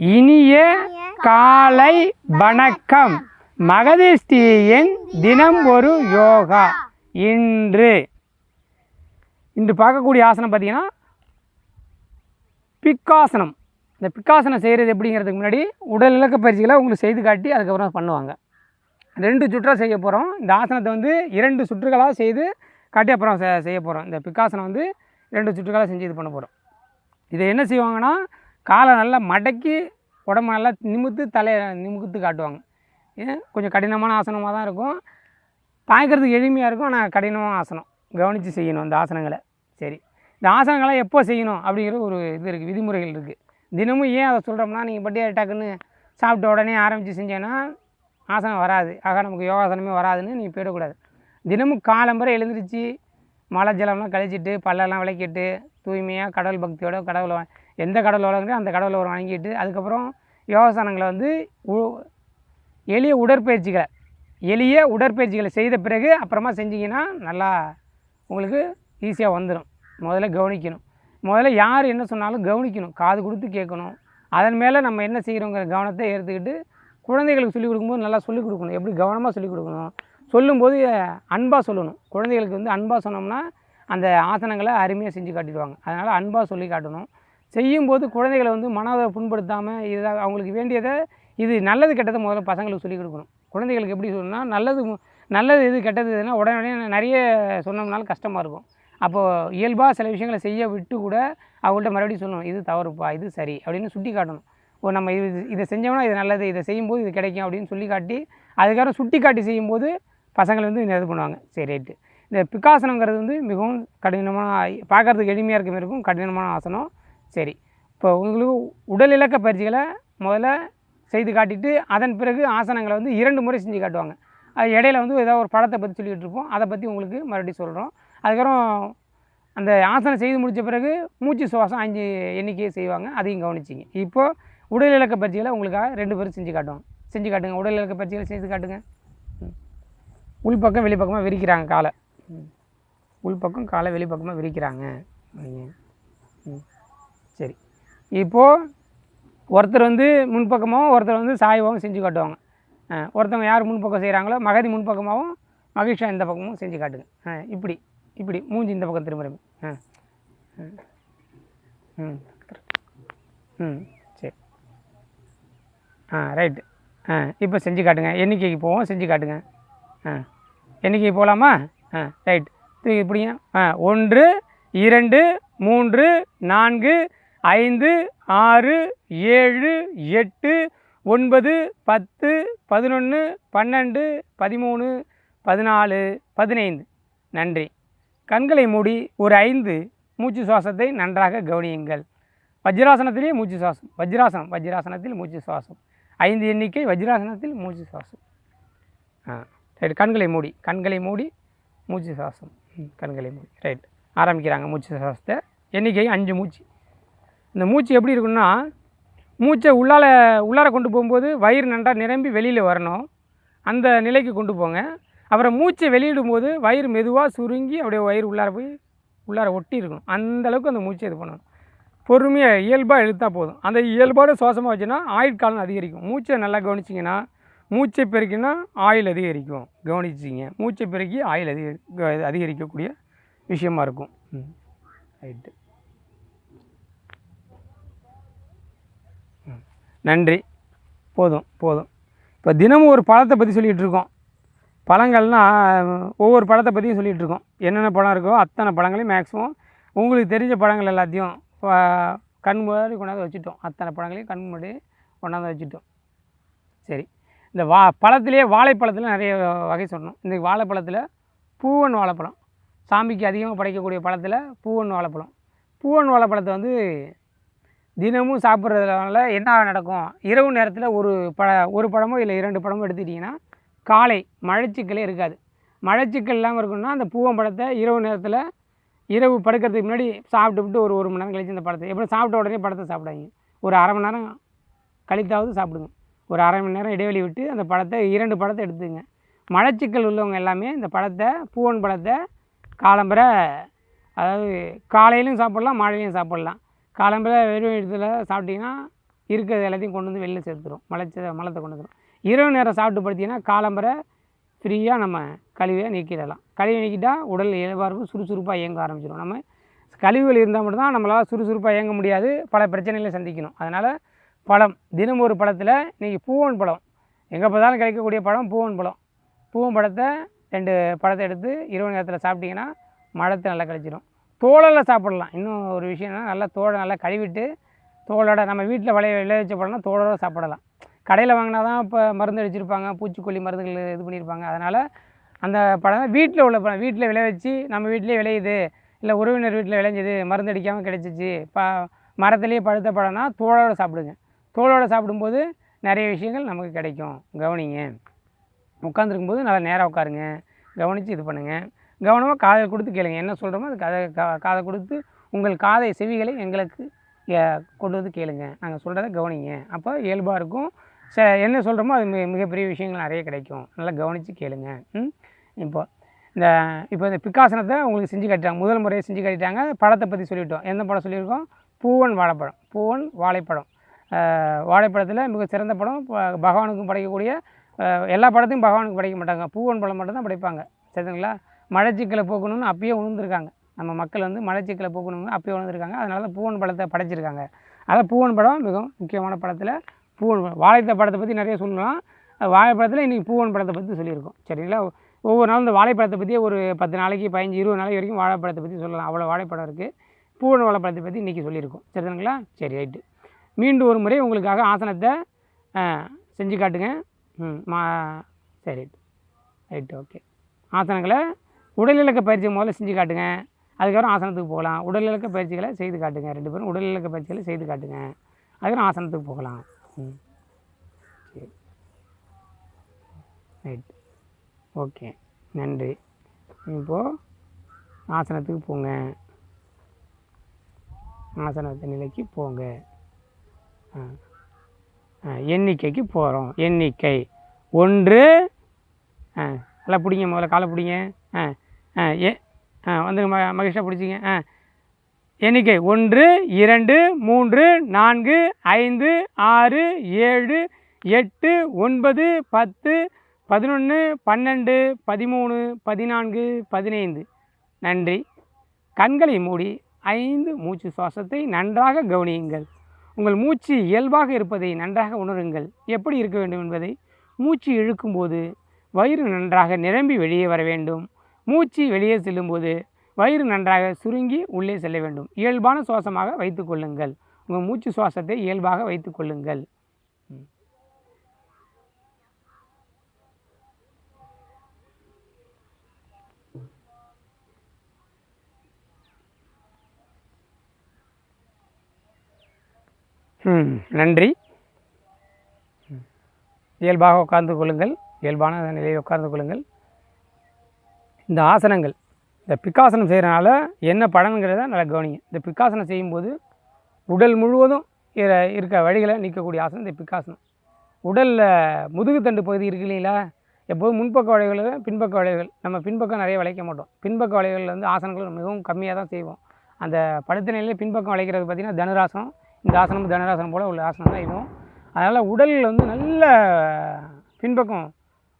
இனிய காலை வணக்கம். மகதிஷ்டியின் தினம் ஒரு யோகா. இன்று. இன்று பார்க்கக்கூடிய ஆசனம் பார்த்தீங்கன்னா பிக்காசனம். இந்த பிக்காசனம் செய்கிறது எப்படிங்கிறதுக்கு முன்னாடி உடல் இலக்க பயிற்சிகளை உங்களுக்கு செய்து காட்டி அதுக்கப்புறம் பண்ணுவாங்க. ரெண்டு சுற்றாக செய்ய போகிறோம் இந்த ஆசனத்தை வந்து இரண்டு சுற்றுகளாக செய்து காட்டி அப்புறம் செய்ய போகிறோம் இந்த பிக்காசனம் வந்து ரெண்டு சுற்றுகளாக செஞ்சு இது பண்ண போகிறோம் இதை என்ன செய்வாங்கன்னா காலை நல்லா மடக்கி உடம்பு நல்லா நிமித்து தலையை நிமித்து காட்டுவாங்க. ஏன் கொஞ்சம் கடினமான ஆசனமாக தான் இருக்கும். பார்க்குறதுக்கு எளிமையாக இருக்கும். ஆனால் கடினமான ஆசனம். கவனித்து செய்யணும் அந்த ஆசனங்களை. சரி. இந்த ஆசனங்களை எப்போ செய்யணும் அப்படிங்கிற ஒரு இது இருக்குது விதிமுறைகள் இருக்குது தினமும் ஏன் அதை சொல்கிறோம்னா நீங்கள் பட்டியாக டக்குன்னு சாப்பிட்ட உடனே ஆரம்பித்து செஞ்சேன்னா ஆசனம் வராது. ஆக நமக்கு யோகாசனமே வராதுன்னு நீங்கள் போயிடக்கூடாது. தினமும் காலம்பரை எழுந்திரிச்சு மழை ஜலம்லாம் கழிச்சிட்டு பல்லெல்லாம் விளக்கிட்டு தூய்மையாக கடவுள் பக்தியோட கடவுளை எந்த கடவுள் வளர்க்குறோம் அந்த கடவுளை ஒரு வணங்கிட்டு அதுக்கப்புறம் யோகாசனங்களை வந்து உ- எளிய உடற்பயிற்சிகளை எளிய உடற்பயிற்சிகளை செய்த பிறகு அப்புறமா செஞ்சீங்கன்னா நல்லா உங்களுக்கு ஈஸியாக வந்துடும் முதல்ல கவனிக்கணும். முதல்ல யார் என்ன சொன்னாலும் கவனிக்கணும். காது கொடுத்து கேட்கணும். அதன் மேலே நம்ம என்ன செய்கிறோங்கிற கவனத்தை எடுத்துக்கிட்டு குழந்தைகளுக்கு சொல்லிக் கொடுக்கும்போது நல்லா சொல்லிக் கொடுக்கணும். எப்படி கவனமாக சொல்லிக் கொடுக்கணும்? சொல்லும்போது அன்பாக சொல்லணும். குழந்தைகளுக்கு வந்து அன்பாக சொன்னோம்னா அந்த ஆசனங்களை அருமையாக செஞ்சு காட்டிடுவாங்க. அதனால் அன்பாக சொல்லி காட்டணும். செய்யும்போது குழந்தைகளை வந்து மனதை புண்படுத்தாமல் இதை அவங்களுக்கு வேண்டியதை இது நல்லது கெட்டதை முதல்ல பசங்களுக்கு சொல்லிக் கொடுக்கணும். குழந்தைகளுக்கு எப்படி சொல்லணும்னா நல்லது நல்லது இது கெட்டது இதுனால் உடனே நிறைய சொன்னோம்னாலும் கஷ்டமாக இருக்கும். அப்போது இயல்பாக சில விஷயங்களை செய்ய விட்டு கூட அவங்கள்ட்ட மறுபடியும் சொல்லணும் இது தவறுப்பா இது சரி அப்படின்னு சுட்டி காட்டணும். ஓ நம்ம இது இதை செஞ்சோம்னா இது நல்லது இதை செய்யும்போது இது கிடைக்கும் அப்படின்னு சொல்லி காட்டி அதுக்கப்புறம் சுட்டி காட்டி செய்யும்போது பசங்களை வந்து இது பண்ணுவாங்க. சரி ரைட்டு. இந்த பிக்காசனங்கிறது வந்து மிகவும் கடினமான பார்க்கறதுக்கு எளிமையாக இருக்க மாதிரி இருக்கும் கடினமான ஆசனம். சரி. இப்போ உங்களுக்கு உடல் இலக்க பயிற்சிகளை முதல்ல செய்து காட்டிட்டு அதன் பிறகு ஆசனங்களை வந்து இரண்டு முறை செஞ்சு காட்டுவாங்க. அது இடையில வந்து ஏதாவது ஒரு படத்தை பற்றி சொல்லிகிட்டு இருப்போம். அதை பற்றி உங்களுக்கு மறுபடியும் சொல்கிறோம் அதுக்கப்புறம் அந்த ஆசனம் செய்து முடித்த பிறகு மூச்சு சுவாசம் அஞ்சு எண்ணிக்கையை செய்வாங்க. அதையும் கவனிச்சிங்க. இப்போது உடல் இலக்க பயிற்சிகளை உங்களுக்காக ரெண்டு பேரும் செஞ்சு காட்டுவாங்க செஞ்சு காட்டுங்க. உடல் இலக்க பயிற்சிகளை செய்து காட்டுங்க. உள்பக்கம் வெளிப்பக்கமாக விரிக்கிறாங்க காலை. ம். உள்பக்கம் காலை வெளிப்பக்கமாக விரிக்கிறாங்க. இப்போது ஒருத்தர் வந்து முன்பக்கமாகவும் ஒருத்தர் வந்து சாய்வாகவும் செஞ்சு காட்டுவாங்க. ஒருத்தவங்க யார் முன்பக்கம் செய்கிறாங்களோ மகதி முன்பக்கமாகவும் மகிஷா இந்த பக்கமும் செஞ்சு காட்டுங்க ஆ இப்படி இப்படி மூஞ்சி இந்த பக்கம் திரும்ப ஆ ம். ம் ம் சரி. ஆ ரைட்டு. ஆ இப்போ செஞ்சு காட்டுங்க. எண்ணிக்கைக்கு போவோம் செஞ்சு காட்டுங்க. ஆ எண்ணிக்கைக்கு போகலாமா ஆ ரைட் இப்படிங்க. ஆ ஒன்று இரண்டு மூன்று நான்கு ஐந்து ஆறு ஏழு எட்டு ஒன்பது பத்து பதினொன்று பன்னெண்டு பதிமூணு பதினாலு பதினைந்து. நன்றி. கண்களை மூடி ஒரு ஐந்து மூச்சு சுவாசத்தை நன்றாக கவனியுங்கள். வஜ்ராசனத்திலே மூச்சு சுவாசம். வஜ்ராசனம். வஜ்ராசனத்தில் மூச்சு சுவாசம். ஐந்து எண்ணிக்கை வஜ்ராசனத்தில் மூச்சு சுவாசம். ஆ ரைட் கண்களை மூடி. கண்களை மூடி மூச்சு சுவாசம். ம், கண்களை மூடி. ரைட் ஆரம்பிக்கிறாங்க மூச்சு சுவாசத்தை. எண்ணிக்கை அஞ்சு மூச்சு. இந்த மூச்சு எப்படி இருக்குன்னா மூச்சை உள்ளால உள்ளார கொண்டு போகும்போது வயிறு நன்றாக நிரம்பி வெளியில் வரணும். அந்த நிலைக்கு கொண்டு போங்க. அப்புறம் மூச்சை வெளியிடும்போது வயிறு மெதுவாக சுருங்கி அப்படியே வயிறு உள்ளார போய் உள்ளார ஒட்டி இருக்கணும். அந்தளவுக்கு அந்த மூச்சை இது பண்ணணும். பொறுமையாக இயல்பாக இழுத்தா போதும். அந்த இயல்பான சுவாசமாக வச்சுன்னா ஆயுட்காலம் அதிகரிக்கும். மூச்சை நல்லா கவனிச்சிங்கன்னா மூச்சை பெருக்கினா ஆயில் அதிகரிக்கும். கவனிச்சிங்க. மூச்சை பெருக்கி ஆயில் அதிக அதிகரிக்கக்கூடிய விஷயமா இருக்கும். ம். ரைட்டு ம். நன்றி. போதும் போதும். இப்போ தினமும் ஒரு பழத்தை பற்றி சொல்லிகிட்டு இருக்கோம். பழங்கள்னால் ஒவ்வொரு பழத்தை பற்றியும் சொல்லிகிட்டு இருக்கோம். என்னென்ன பழம் இருக்கோ அத்தனை பழங்களையும் மேக்ஸிமம் உங்களுக்கு தெரிஞ்ச பழங்கள் எல்லாத்தையும் கண் முன்னாடி கொண்டாந்து வச்சுட்டோம். அத்தனை பழங்களையும் கண் முன்னாடி கொண்டாந்து வச்சுட்டோம். சரி. இந்த வா பழத்துலேயே வாழைப்பழத்தில் நிறைய வகை சொல்லணும். இந்த வாழைப்பழத்தில் பூவன் வாழைப்பழம். சாமிக்கு அதிகமாக படைக்கக்கூடிய பழத்தில் பூவன் வாழைப்பழம். பூவன் வாழைப்பழத்தை வந்து தினமும் சாப்பிட்றதுனால என்ன நடக்கும்? இரவு நேரத்தில் ஒரு பழ ஒரு பழமோ இல்லை இரண்டு பழமோ எடுத்துக்கிட்டிங்கன்னா காலை மழைச்சிக்கலே இருக்காது. மழைச்சிக்கல் இல்லாமல் இருக்கணும்னா அந்த பூவம்பழத்தை இரவு நேரத்தில் இரவு படுக்கிறதுக்கு முன்னாடி சாப்பிட்டுவிட்டு ஒரு ஒரு மணி நேரம் கழிச்சு அந்த பழத்தை எப்படி சாப்பிட்ட உடனே பழத்தை சாப்பிடாதீங்க. ஒரு அரை மணி நேரம் கழித்தாவது சாப்பிடுங்க. ஒரு அரை மணி நேரம் இடைவெளி விட்டு அந்த பழத்தை இரண்டு பழத்தை எடுத்துங்க. மலச்சிக்கல் உள்ளவங்க எல்லாமே இந்த பழத்தை பூவன் பழத்தை காலம்பரை அதாவது காலையிலையும் சாப்பிட்லாம் மாலையிலையும் சாப்பிட்லாம். காலம்பர வெறும் இடத்துல சாப்பிட்டிங்கன்னா இருக்கிறது எல்லாத்தையும் கொண்டு வந்து வெளில சேர்த்துடும் மலைச்ச மலத்தை கொண்டு வந்துடும் இரவு நேரம் சாப்பிட்டு படுத்திங்கன்னா காலம்பரை ஃப்ரீயாக நம்ம கழிவை நீக்கிடலாம். கழிவை நீக்கிட்டால் உடல் இயல்பாக இருக்கும் சுறுசுறுப்பாக இயங்க ஆரம்பிச்சிடும் நம்ம கழிவுகள் இருந்தால் மட்டும்தான் நம்மளால் சுறுசுறுப்பாக இயங்க முடியாது. பல பிரச்சனைகளை சந்திக்கணும். அதனால் பழம் தினம் ஒரு பழத்தில் இன்றைக்கி பூவன் பழம். எங்கே பார்த்தாலும் கிடைக்கக்கூடிய பழம் பூவன் பழம். பூவன் பழத்தை ரெண்டு பழத்தை எடுத்து இரவு நேரத்தில் சாப்பிட்டிங்கன்னா மழத்தை நல்லா கழிச்சிடும் தோலெல்லாம் சாப்பிடலாம். இன்னும் ஒரு விஷயம்னா நல்லா தோலை நல்லா கழுவிட்டு தோலோட நம்ம வீட்டில் விளைய விளைவிச்ச பழம்னா தோலோட சாப்பிடலாம். கடையில் வாங்கினா தான் இப்போ மருந்து அடிச்சிருப்பாங்க பூச்சிக்கொல்லி மருந்துகள் இது பண்ணியிருப்பாங்க. அதனால் அந்த பழம் வீட்டில் உள்ள பழம் வீட்டில் விளைவிச்சு நம்ம வீட்டிலே விளையுது இல்லை உறவினர் வீட்டில் விளைஞ்சது மருந்து அடிக்காமல் கிடச்சிச்சு ப மரத்துலேயே பழுத்த பழம்னா தோலோடு சாப்பிடுங்க. தோலோடு சாப்பிடும்போது நிறைய விஷயங்கள் நமக்கு கிடைக்கும். கவனிங்க. உட்காந்துருக்கும்போது நல்லா நேராக உட்காருங்க. கவனித்து இது பண்ணுங்கள் கவனமாக காதை கொடுத்து கேளுங்க. என்ன சொல்கிறோமோ அது கதை கா- காதை கொடுத்து உங்கள் காதை செவிகளை எங்களுக்கு கொண்டு வந்து கேளுங்க. நாங்கள் சொல்கிறத கவனிங்க. அப்போ இயல்பாக இருக்கும். ச என்ன சொல்கிறோமோ அது மிக மிகப்பெரிய விஷயங்கள் நிறைய கிடைக்கும். நல்லா கவனித்து கேளுங்க. இப்போ இந்த இப்போ இந்த பிக்காசனத்தை உங்களுக்கு செஞ்சு கட்டிட்டாங்க. முதல் முறையை செஞ்சு கட்டிட்டாங்க. பழத்தை பற்றி சொல்லிவிட்டோம். எந்த படம் சொல்லியிருக்கோம்? பூவன் வாழைப்படம் பூவன் வாழைப்படம் வாழைப்படத்தில் மிக சிறந்த படம் பகவானுக்கும் படைக்கக்கூடிய எல்லா படத்தையும் பகவானுக்கு படைக்க மாட்டாங்க. பூவன் பழம் மட்டும்தான் படைப்பாங்க. சரிங்களா? மழைச்சிக்கலை போக்கணும்னு அப்பயே உணர்ந்துருக்காங்க. நம்ம மக்கள் வந்து மலைச்சிக்கலை போக்கணும்னு அப்பயே உணர்ந்துருக்காங்க. அதனால தான் பூவன் பழத்தை படைச்சிருக்காங்க. அதான் பூவன் படம் மிகவும் முக்கியமான படத்தில் பூவன் வாழைத்த படத்தை பற்றி நிறைய சொல்லலாம். வாழைப்பழத்தில் இன்றைக்கி பூவன் படத்தை பற்றி சொல்லியிருக்கோம். சரிங்களா? ஒவ்வொரு நாளும் இந்த வாழைப்பழத்தை பற்றியே ஒரு பத்து நாளைக்கு பதினஞ்சு இருபது நாளைக்கு வரைக்கும் வாழைப்பழத்தை பற்றி சொல்லலாம். அவ்வளோ வாழைப்படம் இருக்குது பூவன் வாழைப்பழத்தை பற்றி இன்றைக்கி சொல்லியிருக்கோம். சரிங்களா சரி ரைட்டு. மீண்டும் ஒரு முறை உங்களுக்காக ஆசனத்தை செஞ்சு காட்டுங்க. ம் மா சரி. Right okay. ஆசனங்களை உடலிலக்க பயிற்சி முதல்ல செஞ்சு காட்டுங்க. அதுக்கப்புறம் ஆசனத்துக்கு போகலாம். உடல் பயிற்சிகளை செய்து காட்டுங்க ரெண்டு பேரும். உடலிலக்க பயிற்சிகளை செய்து காட்டுங்க. அதுக்கப்புறம் ஆசனத்துக்கு போகலாம். ம். சரி. ரைட். ஓகே. நன்றி. இப்போது ஆசனத்துக்கு போங்க. ஆசனத்து நிலைக்கு போங்க. ஆ. ஆ, எண்ணிக்கைக்கு போகிறோம் எண்ணிக்கை ஒன்று. ஆ நல்லா பிடிங்க முதல்ல. காலை பிடிங்க. ஆ. ஏ ஆ வந்துங்க ம மகிழ்ச்சியாக பிடிச்சிங்க. ஆ எண்ணிக்கை ஒன்று இரண்டு மூன்று நான்கு ஐந்து ஆறு ஏழு எட்டு ஒன்பது பத்து பதினொன்று பன்னெண்டு பதிமூணு பதினான்கு பதினைந்து. நன்றி. கண்களை மூடி ஐந்து மூச்சு சுவாசத்தை நன்றாக கவனியுங்கள். உங்கள் மூச்சு இயல்பாக இருப்பதை நன்றாக உணருங்கள். எப்படி இருக்க வேண்டும் என்பதை மூச்சு இழுக்கும்போது வயிறு நன்றாக நிரம்பி வெளியே வர வேண்டும். மூச்சு வெளியே செல்லும்போது வயிறு நன்றாக சுருங்கி உள்ளே செல்ல வேண்டும். இயல்பான சுவாசமாக வைத்துக்கொள்ளுங்கள் உங்கள் மூச்சு சுவாசத்தை இயல்பாக வைத்துக்கொள்ளுங்கள் ம். நன்றி. இயல்பாக உட்கார்ந்து கொள்ளுங்கள். இயல்பான நிலையில் உட்கார்ந்து கொள்ளுங்கள். இந்த ஆசனங்கள் இந்த பிக்காசனம் செய்கிறனால என்ன பலன்கிறத நல்லா கவனிங்க. இந்த பிக்காசனம் செய்யும்போது உடல் முழுவதும் இருக்க வழிகளை நீக்கக்கூடிய ஆசனம் இந்த பிக்காசனம். உடலில் முதுகுத்தண்டு பகுதி இருக்கு இல்லைங்களா? எப்போதும் முன்பக்க வளைவுகள் பின்பக்க வளைவுகள் நம்ம பின்பக்கம் நிறைய வளைக்க மாட்டோம். பின்பக்க வளைவுகளில் வந்து ஆசனங்கள் மிகவும் கம்மியாக தான் செய்வோம். அந்த படுத்த நிலையில் பின்பக்கம் வளைக்கிறது பார்த்திங்கன்னா தனுராசனம் இந்த ஆசனம் தனுராசனம் போல் உள்ள ஆசனம் தான் இதுவும். அதனால் உடலில் வந்து நல்ல பின்பக்கம்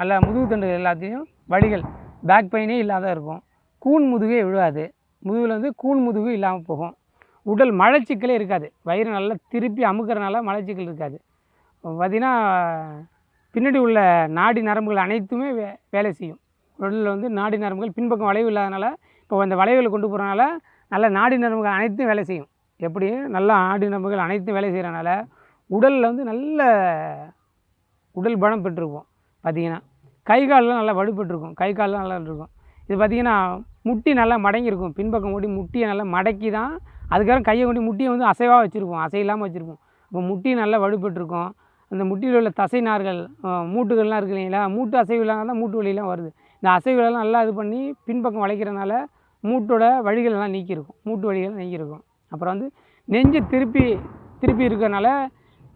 நல்ல முதுகுத்தண்டு எல்லாத்தையும் வழிகள் பேக் பெயினே இல்லாத இருக்கும். கூன் முதுகே விழாது முதுகில் வந்து கூன் முதுகு இல்லாமல் போகும். உடல் மலச்சிக்கலே இருக்காது. வயிறு நல்லா திருப்பி அமுக்கிறனால மலச்சிக்கல் இருக்காது. பார்த்திங்கன்னா பின்னாடி உள்ள நாடி நரம்புகள் அனைத்துமே வே வேலை செய்யும். உடலில் வந்து நாடி நரம்புகள் பின்பக்கம் வளைவு இல்லாதனால இப்போ அந்த வளைவுகளை கொண்டு போகிறனால நல்ல நாடி நரம்புகள் அனைத்தும் வேலை செய்யும். எப்படி? நல்ல நாடி நரம்புகள் அனைத்தும் வேலை செய்கிறனால உடலில் வந்து நல்ல உடல் பலம் பெற்றிருக்கும். பார்த்தீங்கன்னா கை கால்லாம் நல்லா வலுப்பெற்றிருக்கும் கை கால்லாம் நல்லா இருக்கும். இது பார்த்தீங்கன்னா முட்டி நல்லா மடங்கியிருக்கும். பின்பக்கம் ஓடி முட்டியை நல்லா மடக்கி தான் அதுக்கப்புறம் கையை கொண்டு முட்டியை வந்து அசைவாக வச்சுருப்போம். அசையில்லாமல் வச்சுருப்போம். இப்போ முட்டி நல்லா வலுப்பெற்றிருக்கும் அந்த முட்டியில் உள்ள தசை நார்கள் மூட்டுகள்லாம் இருக்கு இல்லைங்களா? மூட்டு அசைவு இல்லாமல் தான் மூட்டு வலியெல்லாம் வருது. இந்த அசைவுகளெல்லாம் நல்லா இது பண்ணி பின்பக்கம் வளைக்கிறனால மூட்டோட வழிகள் எல்லாம் நீக்கியிருக்கும். மூட்டு வழிகள் நீக்கியிருக்கும். அப்புறம் வந்து நெஞ்சு திருப்பி திருப்பி இருக்கிறனால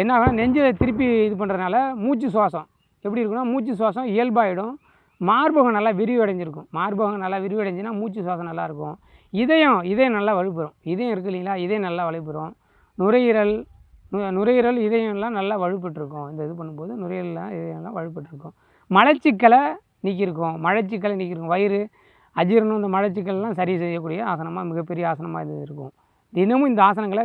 என்ன ஆகும் நெஞ்சில் திருப்பி இது பண்ணுறதுனால மூச்சு சுவாசம். எப்படி இருக்குன்னா மூச்சு சுவாசம் இயல்பாயிடும். மார்பகம் நல்லா விரிவடைஞ்சிருக்கும். மார்பகம் நல்லா விரிவடைஞ்சுன்னா மூச்சு சுவாசம் நல்லாயிருக்கும் இதயம் இதயம் நல்லா வலுப்புறோம். இதயம் இருக்கு இல்லைங்களா? இதயம் நல்லா வலுப்புறோம். நுரையீரல் நுரையீரல் இதயம்லாம் நல்லா வலுப்பட்டுருக்கும் இந்த இது பண்ணும்போது நுரையீரலாம் இதயம்லாம் வலுப்பட்டுருக்கும் மலச்சிக்கலை நீக்கியிருக்கும். மலச்சிக்கலை நிற்கிருக்கும் வயிறு அஜீரணம் இந்த மலச்சிக்கல்லாம் சரி செய்யக்கூடிய ஆசனமாக மிகப்பெரிய ஆசனமாக இது இருக்கும். தினமும் இந்த ஆசனங்களை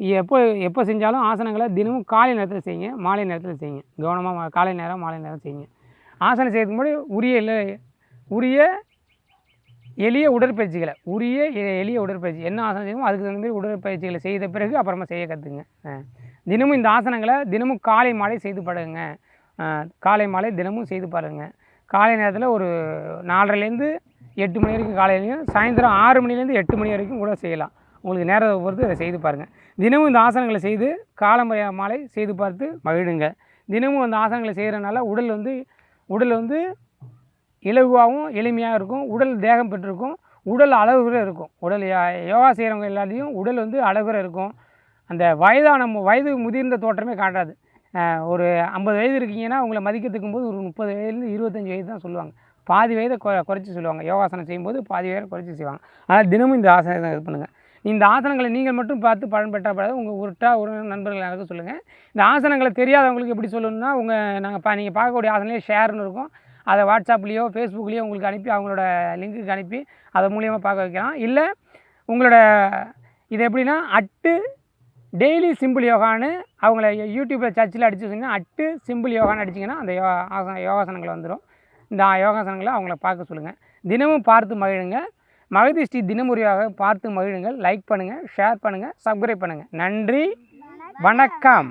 எப்போ எப்போ செஞ்சாலும் ஆசனங்களை தினமும் காலை நேரத்தில் செய்யுங்க மாலை நேரத்தில் செய்யுங்க. கவனமாக காலை நேரம் மாலை நேரம் செய்யுங்க. ஆசனம் செய்யறதுக்கு முன்னாடி உரிய இல்லை உரிய எளிய உடற்பயிற்சிகளை உரிய எளிய உடற்பயிற்சி. என்ன ஆசனம் செய்யணுமோ அதுக்கு தகுந்த மாதிரி உடற்பயிற்சிகளை செய்த பிறகு அப்புறமா செய்ய கற்றுங்க தினமும் இந்த ஆசனங்களை தினமும் காலை மாலை செய்து பழகுங்க காலை மாலை தினமும் செய்து பாருங்கள் காலை நேரத்தில் ஒரு நாலரைலேருந்து எட்டு மணி வரைக்கும் காலையிலையும் சாயந்தரம் ஆறு மணிலேருந்து எட்டு மணி வரைக்கும் கூட செய்யலாம். உங்களுக்கு நேரத்தை பொறுத்து அதை செய்து பாருங்கள் தினமும் இந்த ஆசனங்களை செய்து காலமுறையாக மாலை செய்து பார்த்து மகிழுங்க. தினமும் அந்த ஆசனங்களை செய்கிறனால உடல் வந்து உடல் வந்து இலகுவாகவும் எளிமையாக இருக்கும். உடல் தேகம் பெற்றிருக்கும். உடல் அழகுற இருக்கும். உடல் யா- யோகா செய்கிறவங்க எல்லாத்தையும் உடல் வந்து அழகுற இருக்கும். அந்த வயதான வயது முதிர்ந்த தோற்றமே காட்டாது. ஒரு ஐம்பது வயது இருக்கீங்கன்னா உங்களை மதிக்கிறதுக்கும் போது ஒரு முப்பது வயதுலேருந்து இருபத்தஞ்சி வயது தான் சொல்லுவாங்க. பாதி வயதை கொ குறைச்சி சொல்லுவாங்க. யோகாசனம் செய்யும்போது பாதி வயதை குறைச்சி செய்வாங்க. ஆனால் தினமும் இந்த ஆசனத்தை இது பண்ணுங்கள் இந்த ஆசனங்களை நீங்கள் மட்டும் பார்த்து பலன் பெற்றப்படாது. உங்கள் உருட்டா ஒரு நண்பர்கள் யாராவது சொல்லுங்கள் இந்த ஆசனங்களை தெரியாதவங்களுக்கு எப்படி சொல்லணும்னா உங்கள் நாங்கள் பா நீங்கள் பார்க்கக்கூடிய ஆசனங்களே ஷேர்னு இருக்கும். அதை வாட்ஸ்அப்லேயோ ஃபேஸ்புக்லேயோ உங்களுக்கு அனுப்பி அவங்களோட லிங்க்குக்கு அனுப்பி அதை மூலியமாக பார்க்க வைக்கலாம். இல்லை உங்களோட இது எப்படின்னா அட்டு டெய்லி சிம்பிள் யோகான்னு அவங்கள யூடியூப்பில் சர்ச்சில் அடிச்சு சொன்னால் அட்டு சிம்பிள் யோகான்னு அடிச்சிங்கன்னா அந்த யோ ஆசன யோகாசனங்கள் வந்துடும் இந்த யோகாசனங்களை அவங்கள பார்க்க சொல்லுங்கள் தினமும் பார்த்து மகிழுங்க. மகதி ஸ்ரீ தினமுறையாக பார்த்து மகிழுங்கள். லைக் பண்ணுங்கள் ஷேர் பண்ணுங்கள் சப்ஸ்கிரைப் பண்ணுங்கள் நன்றி வணக்கம்.